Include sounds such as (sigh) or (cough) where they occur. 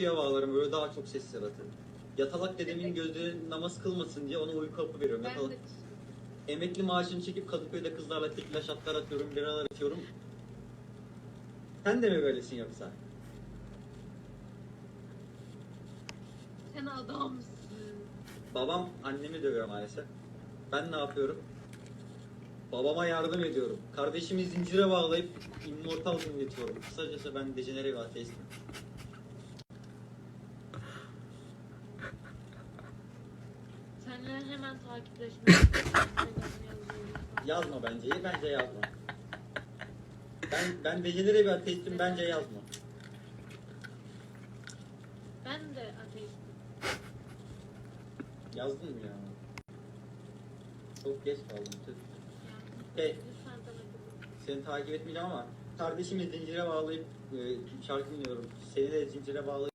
kapıya bağlarım böyle daha çok ses yaratır. Yatalak dedemin gözleri namaz kılmasın diye ona uyku hapı veriyorum. Yatalak. Emekli maaşını çekip Kadıköy'de kızlarla tekila şatlar atıyorum, biralar atıyorum. Sen de mi böylesin yoksa? sen adamsın. Babam annemi dövüyor maalesef. Ben ne yapıyorum? Babama yardım ediyorum. Kardeşimi zincire bağlayıp immortal dinletiyorum. Kısacası ben dejenere bir ateistim. Seninle hemen takipleşmek. (laughs) Yazma bence, bence yazma. Ben ben dejenere bir ateistim, bence yazma. Ben de ateistim. Yazdın mı ya? Çok geç kaldım. tüh. Hey. Lütfen. Seni takip etmeyeceğim ama kardeşimi zincire bağlayıp e, şarkı dinliyorum. Seni de zincire bağlayıp